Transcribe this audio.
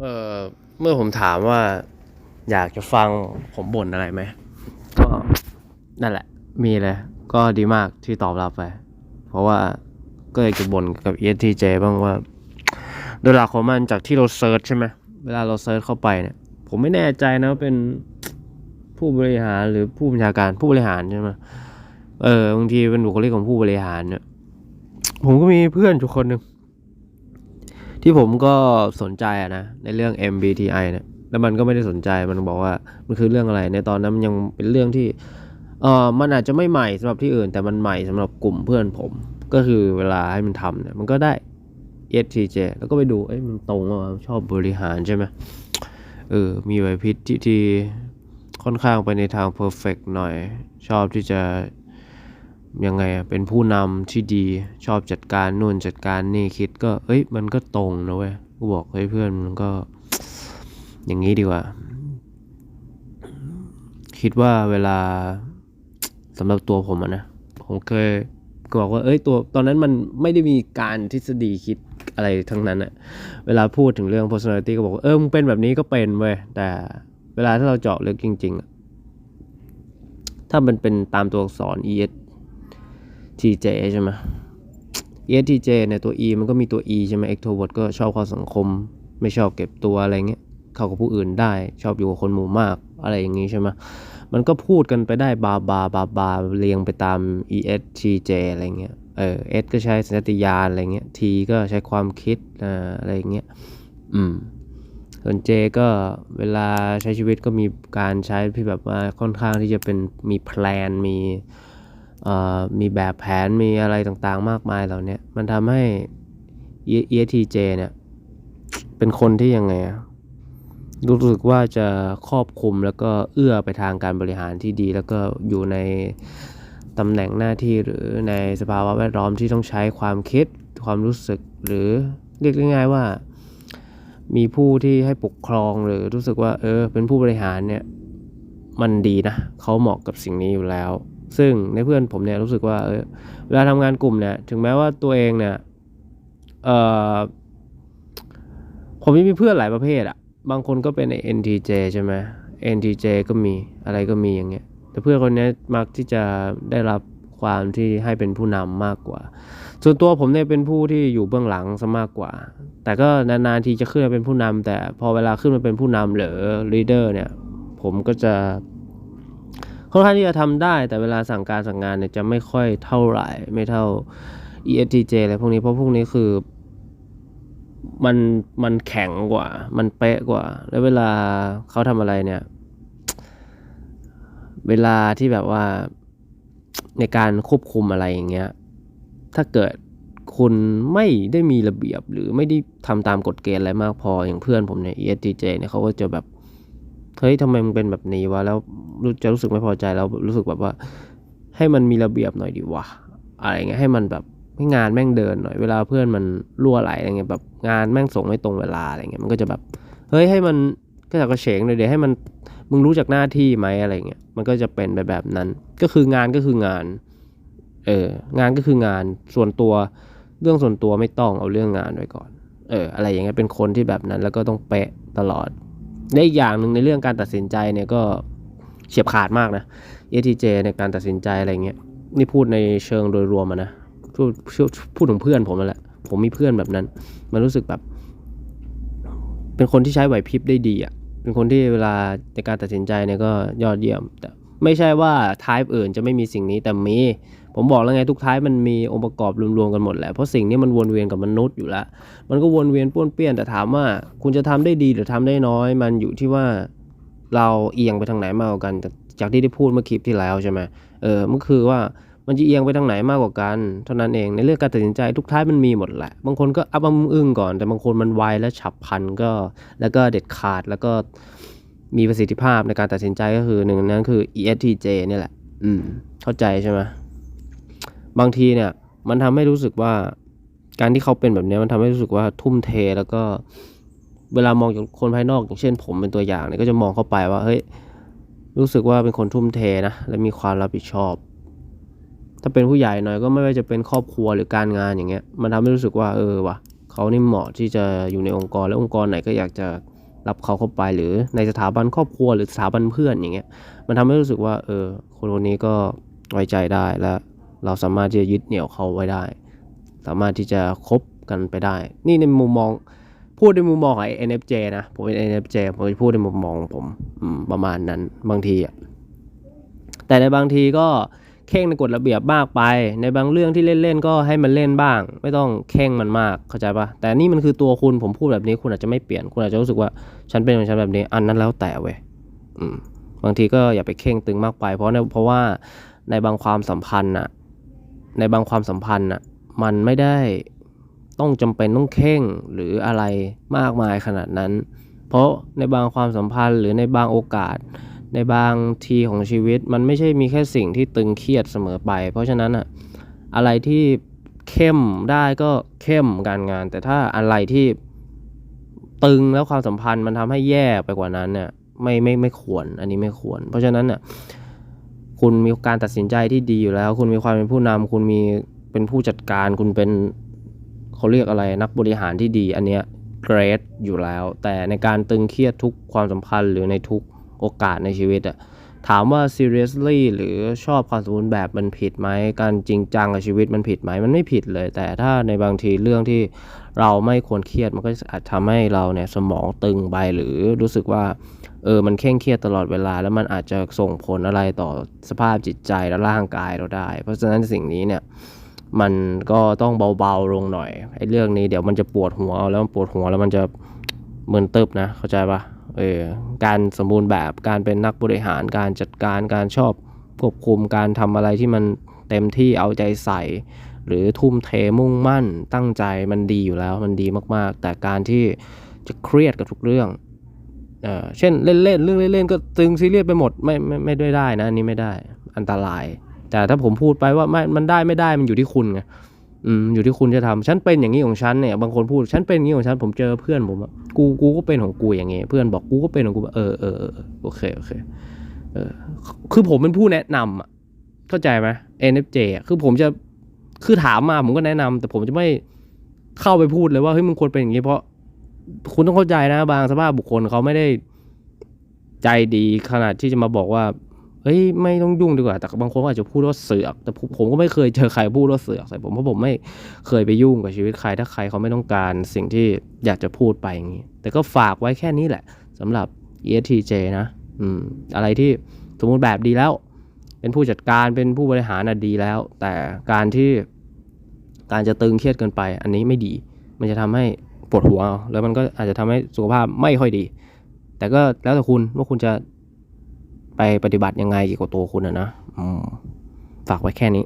เออเมื่อผมถามว่า อยากจะฟังผมบ่นอะไรไหม ก็นั่นแหละ มีเลย ก็ดีมากที่ตอบรับไป เพราะว่าก็อยากจะบ่นกับ ESTJ บ้างว่า โดยหลักของมันจากที่เราเซิร์ชใช่ไหม เวลาเราเซิร์ชเข้าไปเนี่ย ผมไม่แน่ใจนะว่าเป็นผู้บริหารหรือผู้บัญชาการผู้บริหารใช่ไหมเออบางทีเป็นบุคลิกของผู้บริหารเนี่ย ผมก็มีเพื่อนอยู่คนหนึ่ง ที่ผมก็สนใจอะนะในเรื่อง MBTI เนี่ยแล้วมันก็ไม่ได้สนใจมันบอกว่ามันคือเรื่องอะไรในตอนนั้นมันยังเป็นเรื่องที่เออมันอาจจะไม่ใหม่สำหรับที่อื่น แต่มันใหม่สำหรับกลุ่มเพื่อนผม ก็คือเวลาให้มันทำเนี่ยมันก็ได้ ESTJ แล้วก็ไปดูเอ้ยมันตรงว่าชอบบริหารใช่ไหมเออมีไหวพริบที่ที่ค่อนข้างไปในทาง perfect หน่อย ชอบที่จะ ยังไงอะเป็นผู้นำที่ดีชอบจัดการนู่นจัดการนี่คิดก็เอ้ยมันก็ตรงนะเว้ยกูบอกเฮ้ยเพื่อนมันก็ อย่างนี้ดีกว่า คิดว่าเวลาสำหรับตัวผมอะนะ ผมเคยก็บอกว่าเอ้ยตัวตอนนั้นมันไม่ได้มีการทฤษฎีคิดอะไรทั้งนั้นอะเวลาพูดถึงเรื่อง personality ก็บอกเออมึงเป็นแบบนี้ก็เป็นเว้ยแต่เวลาถ้าเราเจาะลึกจริงๆอะถ้ามันเป็นตามตัวอักษร ES TJ ใช่ไหม ESTJ เนี่ยตัว E มันก็มีตัว E ใช่ไหม extrovert ก็ชอบเข้าสังคม ไม่ชอบเก็บตัวอะไรเงี้ยเข้ากับผู้อื่นได้ ชอบอยู่กับคนหมู่มากอะไรอย่างงี้ใช่ไหมมันก็พูดกันไปได้บาบาบาบาเรียงไปตาม ESTJ อะไรเงี้ยเออ S ก็ใช้สัญชาตญาณอะไรเงี้ย T ก็ใช้ความคิดอะไรอย่างเงี้ยอืมส่วน J ก็เวลาใช้ชีวิตก็มีการใช้ที่แบบว่าค่อนข้างที่จะเป็นมีแพลนมี มีแบบแผนมีอะไรต่างๆ มากมายเหล่านี้มันทำให้ E- ESTJ เนี่ย เป็นคนที่ยังไงรู้สึกว่าจะครอบคลุมแล้วก็เอื้อไปทางการบริหารที่ดี แล้วก็อยู่ในตำแหน่งหน้าที่หรือในสภาวะแวดล้อมที่ต้องใช้ความคิดความรู้สึกหรือเรียกง่ายๆว่า มีผู้ที่ให้ปกครองหรือรู้สึกว่า เออ เป็นผู้บริหารเนี่ย มันดีนะเขาเหมาะกับสิ่งนี้อยู่แล้ว ซึ่งในเพื่อนผมเนี่ยรู้สึกว่าเออเวลาทำงานกลุ่มเนี่ยถึงแม้ว่าตัวเองเนี่ยเออผมยังมีเพื่อนหลายประเภทอะบางคนก็เป็น NTJ ใช่ไหม NTJ ก็มีอะไรก็มีอย่างเงี้ย แต่เพื่อนคนนี้มักที่จะได้รับความที่ให้เป็นผู้นำมากกว่า ส่วนตัวผมเนี่ยเป็นผู้ที่อยู่เบื้องหลังซะมากกว่า แต่ก็นานๆทีจะขึ้นมาเป็นผู้นำแต่พอเวลาขึ้นมาเป็นผู้นำหรือ leader เนี่ย ผมก็จะ ค่อนข้างที่จะทำได้ แต่เวลาสั่งการสั่งงานเนี่ยจะไม่ค่อยเท่าไหร่ ไม่เท่า ESTJ อะไรพวกนี้เพราะพวกนี้คือมันมันแข็งกว่า มันเป๊ะกว่า แล้วเวลาเขาทำอะไรเนี่ย เวลาที่แบบว่าในการควบคุมอะไรอย่างเงี้ย ถ้าเกิดคุณไม่ได้มีระเบียบหรือไม่ได้ทำตามกฎเกณฑ์อะไรมากพออย่างเพื่อนผมเนี่ย ESTJ เนี่ยเขาก็จะแบบ เฮ้ยทำไมมึงเป็นแบบนี้วะแล้วจะรู้สึกไม่พอใจแล้วรู้สึกแบบว่า ให้มันมีระเบียบหน่อยดีวะอะไรเงี้ยให้มันแบบให้งานแม่งเดินหน่อยเวลาเพื่อนมันรั่วไหลอะไรเงี้ยแบบงานแม่งส่งไม่ตรงเวลาอะไรเงี้ยมันก็จะแบบเฮ้ยให้มันก็จะกระเฉงเลยเดี๋ยวให้มันมึงรู้จักหน้าที่ไหมอะไรเงี้ยมันก็จะเป็นไปแบบนั้น ก็คืองานก็คืองานเอองานก็คืองานส่วนตัวเรื่องส่วนตัวไม่ต้องเอาเรื่องงานไว้ก่อน เออ อะไรอย่างเงี้ยเป็นคนที่แบบนั้นแล้วก็ต้องเป๊ะตลอด และอีกอย่างหนึ่งในเรื่องการตัดสินใจเนี่ยก็เฉียบขาดมากนะ E T J ในการตัดสินใจอะไรเงี้ยนี่พูดในเชิงโดยรวมนะพูดพูดพูดถึงเพื่อนผมนั่นแหละผมมีเพื่อนแบบนั้น มันรู้สึกแบบ เป็นคนที่ใช้ไหวพริบได้ดีอะ่ะเป็นคนที่เวลาในการตัดสินใจเนี่ยก็ยอดเยี่ยม แต่ไม่ใช่ว่าทายอื่นจะไม่มีสิ่งนี้แต่มี ผมบอกแล้วไงทุกท้ายมันมีองค์ประกอบรวมๆกันหมดแหละเพราะสิ่งนี้มันวนเวียนกับมนุษย์อยู่แล้วมันก็วนเวียนป้วนเปี้ยนแต่ถามว่า คุณจะทำได้ดีหรือทำได้น้อย มันอยู่ที่ว่าเราเอียงไปทางไหนมากกว่ากัน จากที่ได้พูดเมื่อคลิปที่แล้วใช่ไหมเออมันคือว่ามันจะเอียงไปทางไหนมากกว่ากัน เท่านั้นเองในเรื่องการตัดสินใจทุกท้ายมันมีหมดแหละ บางคนก็อับอึ้งอึ้งก่อน แต่บางคนมันไวและฉับพลันก็ แล้วก็เด็ดขาดแล้วก็มีประสิทธิภาพในการตัดสินใจก็คือหนึ่งนั้นคือ ESTJ เนี่ยแหละ อืม เข้าใจใช่ไหม บางทีเนี่ยมันทำให้รู้สึกว่าการที่เขาเป็นแบบนี้มันทำให้รู้สึกว่าทุ่มเทแล้วก็เวลามองจากคนภายนอกอย่างเช่น ผมเป็นตัวอย่างเนี่ยก็จะมองเข้าไปว่าเฮ้ยรู้สึกว่าเป็นคนทุ่มเทนะและมีความรับผิดชอบ ถ้าเป็นผู้ใหญ่หน่อยก็ไม่ว่าจะเป็นครอบครัวหรือการงานอย่างเงี้ย มันทำให้รู้สึกว่าเออวะเขาเขานี่เหมาะที่จะอยู่ในองค์กรและองค์กรไหนก็อยากจะรับเขาเข้าไปหรือในสถาบันครอบครัวหรือสถาบันเพื่อนอย่างเงี้ย มันทำให้รู้สึกว่าเออคนคนนี้ก็ไว้ใจได้และ เราสามารถที่จะยึดเหนี่ยวเขาไว้ได้ สามารถที่จะคบกันไปได้ นี่ในมุมมอง พูดในมุมมองของไอ้ NFJ นะ ผมเป็น NFJ ผมจะพูดในมุมมองผมประมาณนั้นบางทีอะแต่ในบางทีก็เข่งในกฎระเบียบมากไป ในบางเรื่องที่เล่นๆก็ให้มันเล่นบ้าง ไม่ต้องเข่งมันมากเข้าใจปะแต่นี่มันคือตัวคุณผมพูดแบบนี้คุณอาจจะไม่เปลี่ยนคุณอาจจะรู้สึกว่าฉันเป็นของฉันแบบนี้ อันนั้นแล้วแต่เว้ยบางทีก็อย่าไปเข่งตึงมากไป เพราะในเพราะว่าในบางความสัมพันธ์น่ะ ในบางความสัมพันธ์น่ะมันไม่ได้ต้องจำเป็นต้องเข่งหรืออะไรมากมายขนาดนั้น เพราะในบางความสัมพันธ์หรือในบางโอกาส ในบางทีของชีวิต มันไม่ใช่มีแค่สิ่งที่ตึงเครียดเสมอไป เพราะฉะนั้นอะอะไรที่เข้มได้ก็เข้มการงาน แต่ถ้าอะไรที่ตึงแล้วความสัมพันธ์มันทำให้แย่ไปกว่านั้นเนี่ยไม่ไม่ไม่ควรอันนี้ไม่ควร เพราะฉะนั้นน่ะ คุณมีการตัดสินใจที่ดีอยู่แล้ว คุณมีความเป็นผู้นำคุณมีเป็นผู้จัดการ คุณเป็นเขาเรียกอะไรนักบริหารที่ดี อันเนี้ยเกรดอยู่แล้ว แต่ในการตึงเครียดทุกความสัมพันธ์หรือในทุกโอกาสในชีวิตอะ ถามว่า seriously หรือชอบความสมบูรณ์แบบมันผิดไหม การจริงจังกับชีวิตมันผิดไหม มันไม่ผิดเลย แต่ถ้าในบางทีเรื่องที่เราไม่ควรเครียด มันก็อาจทำให้เราเนี่ยสมองตึงไปหรือรู้สึกว่าเออ มันเคร่งเครียดตลอดเวลา แล้วมันอาจจะส่งผลอะไรต่อสภาพจิตใจและร่างกายเราได้ เพราะฉะนั้นสิ่งนี้เนี่ยมันก็ต้องเบาๆลงหน่อยไอ้เรื่องนี้เดี๋ยวมันจะปวดหัวเอาแล้วมันปวดหัวแล้วมันจะมึนตึบนะเข้าใจปะ เออการสมบูรณ์แบบการเป็นนักบริหารการจัดการการชอบควบคุมการทำอะไรที่มันเต็มที่เอาใจใส่ หรือทุ่มเทมุ่งมั่นตั้งใจมันดีอยู่แล้วมันดีมากๆ แต่การที่จะเครียดกับทุกเรื่องเอ่อเช่นเล่นๆเรื่องเล่นๆก็ตึงซีเรียสไปหมดไม่ไม่ไม่ได้ได้นะอันนี้ไม่ได้อันตราย แต่ถ้าผมพูดไปว่าไม่มันได้ไม่ได้มันอยู่ที่คุณไง อืมอยู่ที่คุณจะทำฉันเป็นอย่างนี้ของฉันเนี่ยบางคนพูดฉันเป็นอย่างนี้ของฉันผมเจอเพื่อนผมอะกูกูก็เป็นของกูอย่างงี้เพื่อนบอกกูก็เป็นของกูเออเออเออโอเคโอเคเออคือผมเป็นผู้แนะนำอะเข้าใจไหม NFJ อะคือผมจะคือถามมาผมก็แนะนำแต่ผมจะไม่เข้าไปพูดเลยว่าเฮ้ยมึงควรเป็นอย่างนี้เพราะคุณต้องเข้าใจนะบางสภาพบุคคลเขาไม่ได้ใจดีขนาดที่จะมาบอกว่า เฮ้ยไม่ต้องยุ่งดีกว่า แต่บางคนก็อาจจะพูดว่าเสือก แต่ผมก็ไม่เคยเจอใครพูดว่าเสือกใส่ผมเพราะผมไม่เคยไปยุ่งกับชีวิตใครถ้าใครเขาไม่ต้องการสิ่งที่อยากจะพูดไปอย่างนี้แต่ก็ฝากไว้แค่นี้แหละสำหรับ ESTJ นะ อืม อะไรที่สมมติแบบดีแล้ว เป็นผู้จัดการเป็นผู้บริหารน่ะดีแล้ว แต่การที่การจะตึงเครียดเกินไป อันนี้ไม่ดี มันจะทำให้ปวดหัวแล้วมันก็อาจจะทำให้สุขภาพไม่ค่อยดี แต่ก็แล้วแต่คุณว่าคุณจะ ปปฏิบัติยังไงเกี่ยวกับตัวคุณอะนะฝากไว้แค่นี้